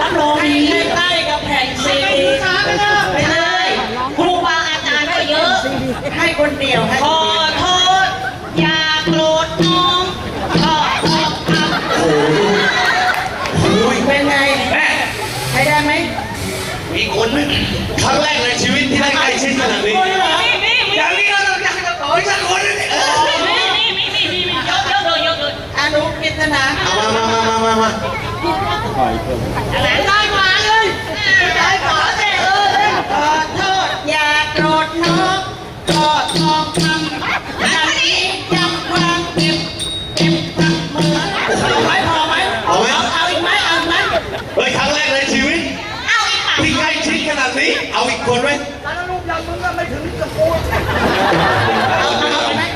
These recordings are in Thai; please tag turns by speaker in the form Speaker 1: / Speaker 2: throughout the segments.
Speaker 1: รับรองดีใกล้กับแผ่นซีดีไปเลยครูบาอาจารย์ก็เยอะ
Speaker 2: ให้คนเดียว
Speaker 1: ขอโทษ อย่าโกรธน้องขอขอบคำ
Speaker 2: เป็นไง
Speaker 3: แม่
Speaker 2: ใช้ได้ไหม
Speaker 3: มีคนไหมครั้งแรกในชีวิตที่ได้ใกล้ชิดขนาดนี้
Speaker 1: มีมีมี
Speaker 3: อย่างนี้เราต้องอยากจะขออีกสักคนนึงเออ
Speaker 1: มีมีมีมีมีเยอะเลยเยอะเลย
Speaker 2: อนุกิตนา
Speaker 3: มามามามามา มา
Speaker 1: อะไรได้มาเลยได้ขอเถอะเออ
Speaker 2: ขอโทษอย่าโกรธน้องขอทองคำอันนี้จำความเก็บเก็บกับมือไหมพอไหม
Speaker 3: เอาไหม
Speaker 2: เอาอีกไหมเอาอีกไหม
Speaker 3: เฮ้ยครั้งแรกในชีวิต
Speaker 1: เอาอีกปาก
Speaker 3: ที่ใกล้ชิดขนาดนี้ เอาอีกคนไหม
Speaker 2: เอาเอาไหม
Speaker 3: ถ้าเป็นไม่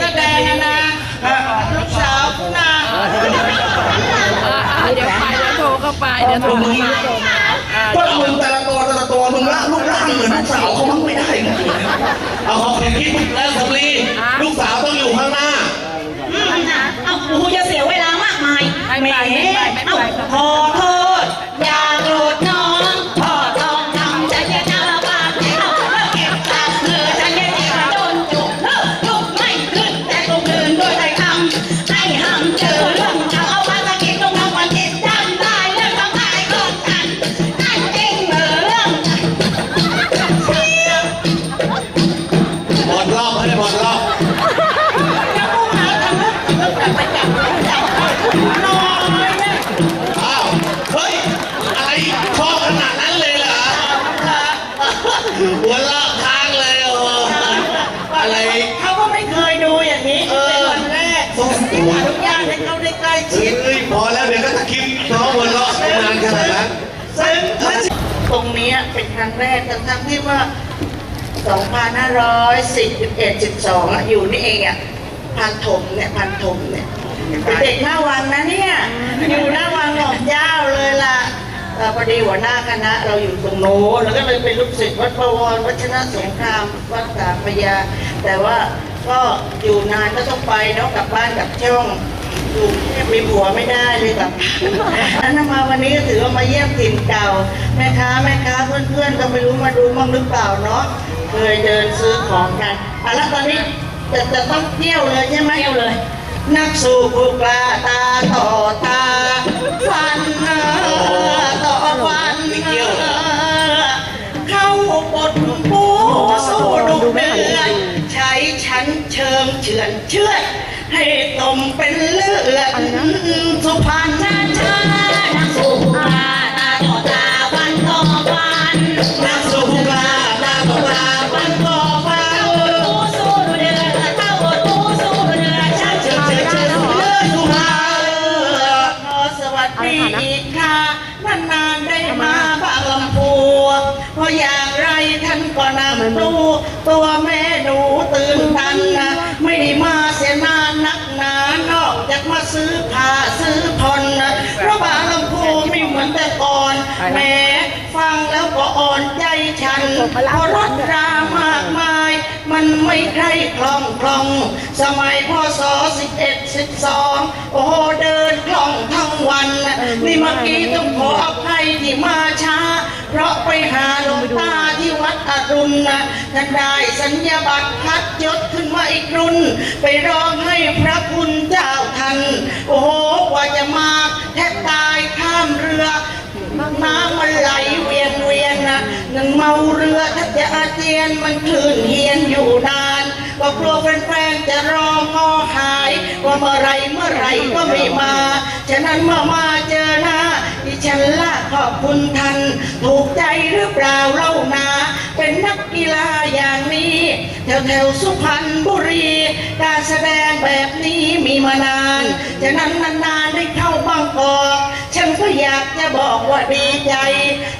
Speaker 3: ดู
Speaker 2: ให้ดีแสดงนะลูกสาวนะ
Speaker 4: เดี๋ยวไปเดี๋ยวโทรเข้าไปเดี๋ยวโทรเข้าไป
Speaker 2: พวกมึงแต่ละตัวแต่ละตัวมึงละรูปร่างเหมือนลูกสาวเขามั้งไม่ได้ไง
Speaker 3: เอาของคิดแล้วสำลีลูกสาวต้องอยู่ข้างหน้า
Speaker 1: อืมนะเอาครูจะเสียเวลามากมายแหมเอาขอโทษอ หัว
Speaker 3: ลากทางเลยโอ้โหอะไร
Speaker 2: เขาก็ไม่เคยดูอย่างนี้เป็นวันแรกอนุญาตให้เขาได้ใกล้ชิด
Speaker 3: เฮ้ยพอแล้วเดี๋ยวก็ตะคริปต์น้องหัวเราะนานขนาดนั้น
Speaker 2: ซึ่งตรงเนี้ยเป็นครั้งแรกทั้งๆที่ว่า 2511 12อะอยู่นี่เองอะพันถมเนี่ยพันถมเนี่ยเป็นเด็กหน้าวังนะเนี่ย อยู่หน้าวังหลอมเจ้าเลยล่ะเอ่อ พอดีหัวหน้าคณะเราอยู่ตรงโน้นแล้วก็เลยเป็นลูกศิษย์วัดประวรวัชนะสงครามวัดสามพระยา แต่ว่าก็อยู่นานก็ต้องไปเนาะกลับบ้านกลับช่องอยู่มีผัวไม่ได้เลยกับอันนั้นมาวันนี้ก็ถือว่ามาเยี่ยมถิ่นเก่าแม่ค้าแม่ค้าเพื่อนๆก็ไม่รู้มาดูมั่งหรือเปล่าเนาะเคยเดินซื้อของกันอะแล้วตอนนี้จะจะต้องเที่ยวเลยใช่ไหมเที่ยวเลย นักสู้ผู้กล้าตาต่อตาฟันเอ่อต่อ
Speaker 3: มเป็
Speaker 2: นเลือดสุพรรณ
Speaker 1: ชาชานักสู้ตาตาต่อตาวันต่อวัน
Speaker 2: นักสู้ผู้กล้าตาต่อตาฟันต่อฟัน
Speaker 1: ตู้สู้ดูเดือดเข้าตู้สู้ดูเดือดชักเชิ
Speaker 2: เชิ
Speaker 1: ญ
Speaker 2: ญ
Speaker 1: เชิ
Speaker 2: เชิ
Speaker 1: ญ
Speaker 2: ญ
Speaker 1: เชิ
Speaker 2: เชิ
Speaker 1: ญ
Speaker 2: ญเลือดสุพรรณขอสวัสดีอีกค่ะนานๆได้มาบางลำพูเพราะอย่างไรท่านก็นำดูตัวแม่หนูตื่นทันนะไม่ได้มา มาซื้อผ้าซื้อผ่อนนะเพราะบางลำพูไม่เหมือนแต่ก่อนแหม้ฟังแล้วก็อ่อนใจฉันเพราะรถรามากมาย มันไม่ใครคล่องคล่อง สมัยพศ11 12 โอ้โหเดินคล่องทั้งวันน่ะนี่เมื่อกี้ต้องขออภัยที่มาช้า เพราะไปหาหลวงตาที่วัดอรุณนะท่านได้สัญญาบัตรพัดยศขึ้นมาอีกรุ่น ไปร้องให้พระคุณเจ้าทัน โอ้โหกว่าจะมาแทบตายข้ามเรือน้ำมันไหลเวียนเวียนนะนั่งเมาเรือถ้าจะอาเจียนมันคลื่นเฮียนอยู่นานก็กลัวแฟนๆจะรองอหายว่าเมื่อไรเมื่อไรก็ไม่มา ฉะนั้นเมื่อมาเจอหน้าดิฉันละขอบคุณท่าน ถูกใจหรือเปล่าเล่านา เป็นนักกีฬาอย่างนี้แถวแถวสุพรรณบุรี การแสดงแบบนี้มีมานานจะนั้นนานๆได้เข้าบางกอกฉันก็อยากจะบอกว่าดีใจ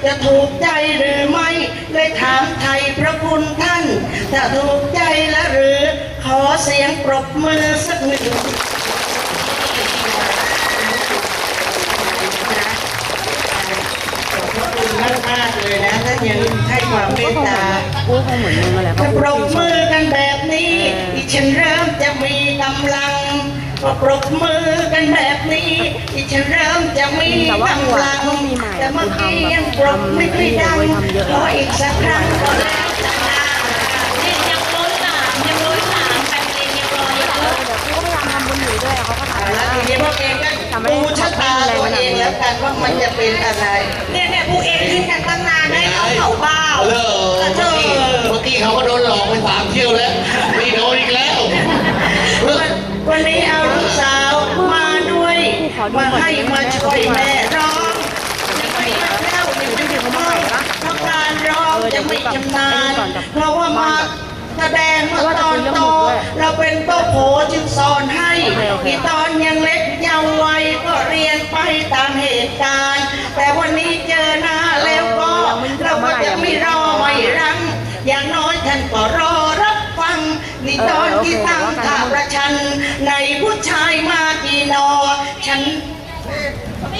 Speaker 2: จะถูกใจหรือไม่เลยถามไทยพระคุณท่าน ถ้าถูกใจแล้วหรือ ขอเสียงปรบมือสักหนึ่ง ขอบพระคุณมากมากๆเล ยนะท่านยังให้ความเมตตา
Speaker 4: กูคงเหมือนมึงอะไร
Speaker 2: ถ้าปรบมือกันแบบนี้อีฉันเริ่มจะมีกำลังพอปรบมือกันแบบนี้อีฉันเริ่มจะมีกำลังแต่เมื่อกี้ยังปรบไม่ค่อยดังขออีกสักครั้งก็แล้วกันนะ
Speaker 1: นี่ยังล้นหลามยังล้นหลามแฟนเพลงยังรออยู่
Speaker 4: เดี๋ยวกูก็พยายามทำบุญอยู่ด้วยเขาก็
Speaker 2: เอา
Speaker 4: ทำ
Speaker 2: ละ
Speaker 4: แล้ว
Speaker 2: ทีนี้พวกเองก็ดูชะตาตัวเองแล้วกันว่ามันจะเป็นอะไรเนี่ยเนี่ยพวกเองคิดกันตั้งนาน
Speaker 3: มา
Speaker 2: ให้มาช่วยแม่ร้องไม่แล้วยังไม่ถึงพ่อเพราะการร้องจะไม่ชำนาญเพราะว่ามาแสดงเมื่อตอนโตเราเป็นโตโผจึงสอนให้ที่ตอนยังเล็กเยาว์วัยก็เรียนไปตามเหตุการณ์ แต่วันนี้เจอหน้าแล้วก็ เราก็จะไม่รอไม่รังอย่างน้อยท่านก็รอรับฟังนี่ตอนที่ตั้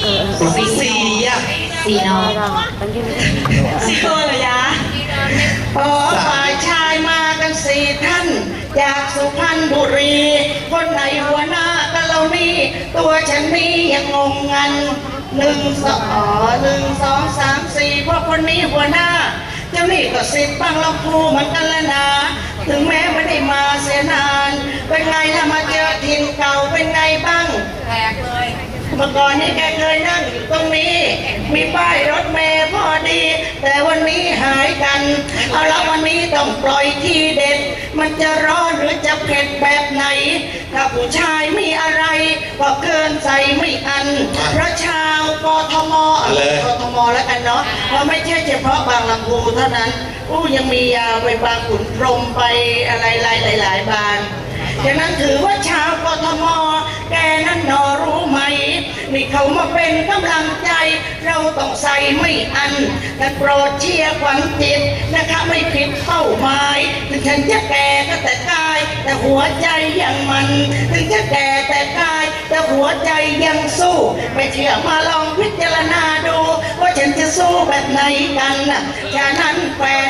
Speaker 3: สี่สี่อะ
Speaker 1: สี่น้อง
Speaker 2: สี่ตัวเหรอยะพอฝ่ายชายมากันสี่ท่านจากสุพรรณบุรี คนไหนหัวหน้ากันเรานี่ตัวฉันนี่ยังงงงันหนึ่งสองหนึ่งสองสามสี่เพราะคนนี้หัวหน้า เจ้านี่ก็สิบบางลำพูเหมือนกันละนะถึงแม้ไม่ได้มาเสียนาน เป็นไงล่ะมาเจอถิ่นเก่าเป็นไงบ้าง เมื่อก่อนนี่แกเคยนั่งอยู่ตรงนี้ มีป้ายรถเมล์พอดี แต่วันนี้หายกัน เอาละวันนี้ต้องปล่อยทีเด็ด มันจะร้อนหรือจะเผ็ดแบบไหน ถ้าผู้ชายมีอะไรก็เกินใส่ไม่อัน เพราะชาวกทมกทมแล้วกันเนาะเพราะไม่ใช่เฉพาะบางลำพูเท่านั้นอู้ยังมียาวไปบางขุนพรหมไปอะไรๆหลายๆบาง ฉะนั้นถือว่าชาวกทมแกนั้นนอรู้ไหม นี่เขามาเป็นกำลังใจ เราต้องใส่ไม่อันแต่โปรดเชียร์ขวัญจิตนะคะไม่ผิดเป้าหมายถึงฉันจะแก่ก็แต่กาย แต่หัวใจยังมันถึงจะแก่แต่กาย แต่หัวใจยังสู้ไม่เชื่อมาลองพิจารณาดู ว่าฉันจะสู้แบบไหนกันนะฉะนั้นแฟน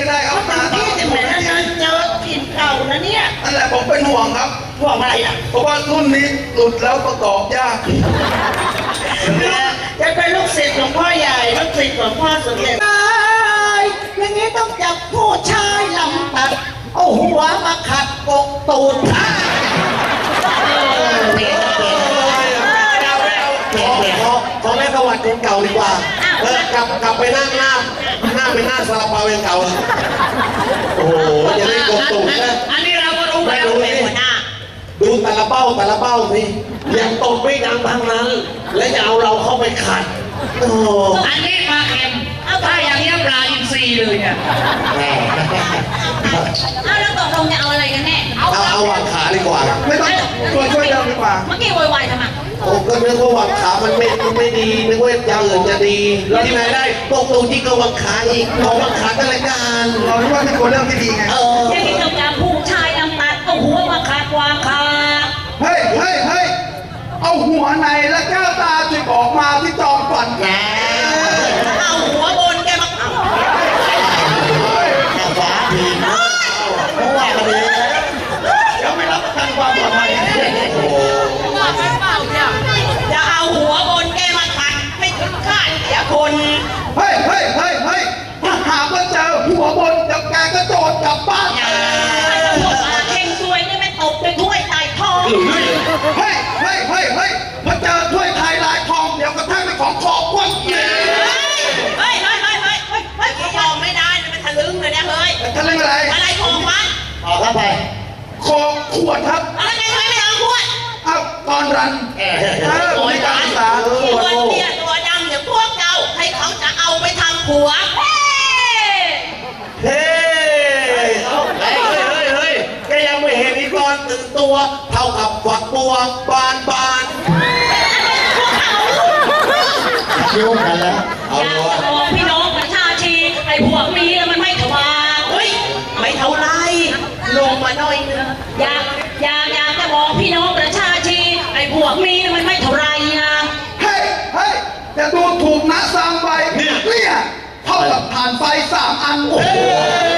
Speaker 2: ก็ได้
Speaker 5: ครับ
Speaker 2: บางที่จะเหมือนนั้นเจอถิ่นเก่านะเนี่ย
Speaker 5: นั่นแหละผมเป็นห่วงครับ
Speaker 2: ห่วงอะไรอะ
Speaker 5: เพราะว่ารุ่นนี้หลุดแล้วประกอบยาก
Speaker 2: จะเป็นลูกศิษย์หลวงพ่อใหญ่ลูกศิษย์หลวงพ่อสมเด็จตายอย่างนี้ต้องจับผู้ชายลำตัดเอาหัวมาขัดกกตูดข้า
Speaker 3: ขอขอแม่ประวัติคนเก่าดีกว่าเออกลับกลับไปนั่งหน้า หน้าไปหน้าซาลาเปาอย่างเก่าอะโอ้โหจะได้กดตุ่มนะ
Speaker 1: อันนี้เราก็รู้แล้วเป็นหัวหน้า
Speaker 3: ดูแต่ละเป้าแต่ละเป้าสิยังตกไม่ดังทั้งนั้น และจะเอาเราเข้าไปขัดโอ้โห
Speaker 1: อันนี้ปลาเค็มเอา ถ้าอย่างนี้ปลาอินทรีเลยเนี่ยเอาแล้วตกลงจะเอาอะไรกันแน่
Speaker 3: เอาเอาวางขาดีกว่า
Speaker 5: ไม่ต้องช่วยช่วยเดิมดีกว่า
Speaker 1: เมื่อกี้โวยวายทำไม
Speaker 3: โอ้ก็นึกว่าวางขามันไม่มันไม่ดีนึกว่าอย่างอื่นจะดีแล้วที่ไหนได้ตกตรงที่ก็วางขาอีกขอวางขากันละกัน
Speaker 5: เราคิดว่าเป็นตัวเรื่องที่ดีไง
Speaker 3: เออ
Speaker 1: ยังกินกับการผู้ชายลำตัดเอาหัวมาขาดวางขา
Speaker 5: เฮ้ยเฮ้ยเฮ้ยเอาหัวในและแก้วตาจิบออกมาที่จอมก่อนแก
Speaker 2: เอาหัวบน อะ
Speaker 3: คน เฮ้ย
Speaker 5: เฮ้ยเฮ้ยเฮ้ยถ้าหากว่า
Speaker 3: เจ
Speaker 2: อหัวบนเดี๋ยวแก
Speaker 5: ก็โดดกลับบ้าน
Speaker 1: เออเก่งซวยนี่ไม่ตบด้วถ้วยใส่ทอง
Speaker 5: เฮ้เฮ้เฮ้เฮ้พอเจอถ้วยไทลายทองเดี๋ยวกระทั่งเป็นของขอกุ้เเฮ้
Speaker 1: เฮ้เฮ้เฮ้
Speaker 2: ข้อไม่ได้นะมันทะลึ่งเลยนะเฮ้ย
Speaker 5: ทะลึ่งอะไร
Speaker 2: อะไรทอวะ
Speaker 3: ออกแล้วไป
Speaker 5: คอขวดครับ
Speaker 2: อะไรไงทไมไม่เอาขวด
Speaker 5: เอ้าตอนรัน
Speaker 3: เออ
Speaker 5: ไม่การศึกษา
Speaker 2: ขวดเนี่ย ผัวเฮ้ย
Speaker 3: เฮ้ยเฮ้ยเฮ้ยเฮ้ยแกยังไม่เห็นอีกตอนตื่นตัว เท่ากับฝักบัวบานบานคิ้วกันแล้วเอา
Speaker 1: อยาก
Speaker 3: ละวะ
Speaker 1: จะบอกพี่น้อง
Speaker 5: ผ่านไฟสามอันโอ้โห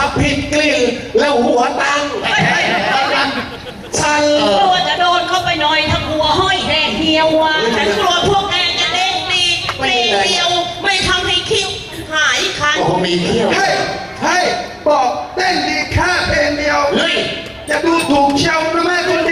Speaker 5: า
Speaker 3: ผิดกลิ่นแล้วหัวตังฉัน
Speaker 1: กลัวจะโดนเข้าไปหน่อยทำหัวห้อยแดงเหี่ยวอะ
Speaker 2: ฉันกลัวพวกแกจะเด้งดีปรีเดียว ไม่ทำให้คิ้วหายคัน
Speaker 3: โอ้โหมีเที่ยว
Speaker 5: ให้ให้บอกเต้นดีแค่เพลงเดียว
Speaker 3: เฮ้ย
Speaker 5: จะดูถูกเชียวนะแม่คนดี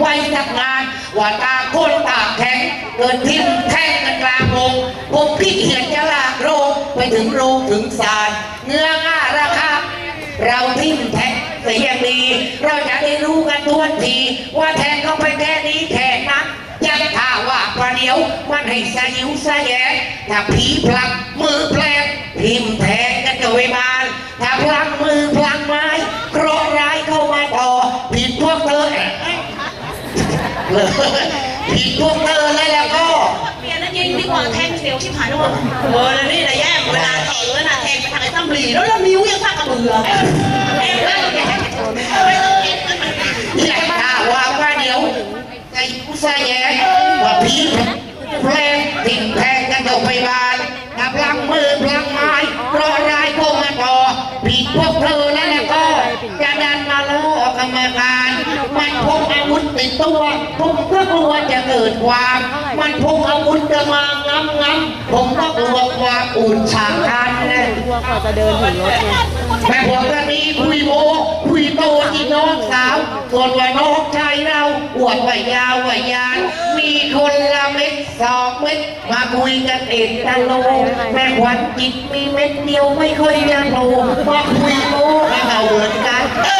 Speaker 2: ไว้
Speaker 6: ทักงาน ว่าตางคนตาแข็งเกิดทิ่มแท่งกันกลางวงผมพี่เขียนจะลากโรงไปถึงโรงถึงศาลเงื้อง่าราคาเราทิ่มแทงเสียงดี เราจะได้รู้กันทวนที ว่าแทงเข้าไปแค่นี้แค่นั้นยังถ้าว่าประเดี๋ยวมันให้สยิวสะแยงถ้าผีพลังมือแปลงทิมแท เลยผิดพวกเธอแล้วแล้วก็
Speaker 1: เปลี่ยนนะยิงดีกว่าแทงเสียวชิบหายด้วย
Speaker 2: เออแล้วนี่นะแย่เวลาแทงเวลาแทงไปทางไอ้ตั้มหลีแล้วแล้วนิ้วยังทักกระเบือแทงแล้วแทงไม่ต้องเอ็นกันมัน
Speaker 6: อยากถ้าว่าประเดี๋ยวสยิวสะแยงว่าผีแปลงทิมแทงกันจะไปบานถ้าพลังมือพลังไม้เคราะห์ร้ายเข้ามาต่อผิดพวกเธอแล้วแล้วก็จะดันมาล้อกรรมการมัน พกอาวุธติดตัวผมก็กลัวจะเกิดความมันพกอาวุธจะมางำงำผมก็กลัวความอุ่นฉากกันนะ
Speaker 4: กลัวกว่าจะเดินถึงรถไง
Speaker 6: แม่ผมก็มีคุยโมคุยโตที่น้องสาวส่วนว่าน้องชายเราอวดว่ายาวว่ายานมีคนละเม็ดสองเม็ดมาคุยกันเองตะโลแม่ขวัญจิตมีเม็ดเดียวไม่ค่อยจะโตมาคุยโมกับเราเหมือนกันหญิงได้โร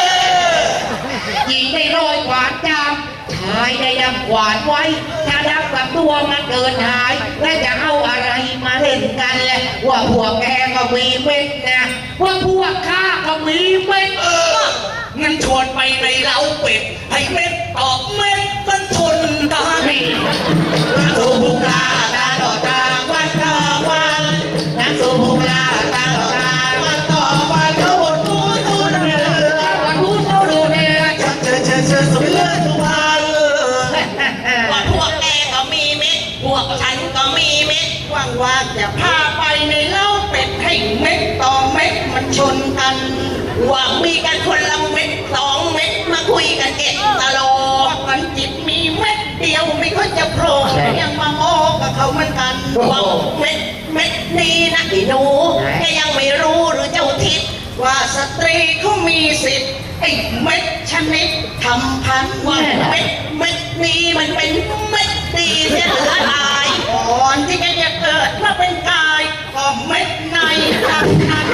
Speaker 6: ยขวานจามชายได้ดำขวานไว้ ถ้าดับกับตัวมันเกินหาย และจะเอาอะไรมาเล่นกันแหละว่าพวกแกก็มีเม็ดนะว่าพวกข้าก็มีเม็ด
Speaker 2: เอองั้นชวนไปในเล้าเป็ดให้เม็ดตอกเม็ดมันชนกัน
Speaker 6: นักสู้บุกลา
Speaker 2: จะพาไปในเล่าเป็ดให้เม็ดต่อเม็ดมันชนกัน ว่ามีกันคนละเม็ดสองเม็ดมาคุยกันเอ็ดตลอดมันจิตมีเม็ดเดียวไม่ค่อยจะโผล่ยังมาโมกับเขาเหมือนกันว่าเม็ดเม็ดนี้นะไอ้หนูแกยังไม่รู้หรือเจ้าทิศว่าสตรีเขามีสิทธิ์ไอ้เม็ดชนิดทำพันว่าเม็ดเม็ดนี้มันเป็นเม็ดดีเสียหายอ่อนที่ ยเกิดว่าเป็นกายของเม็ดในดังนั้น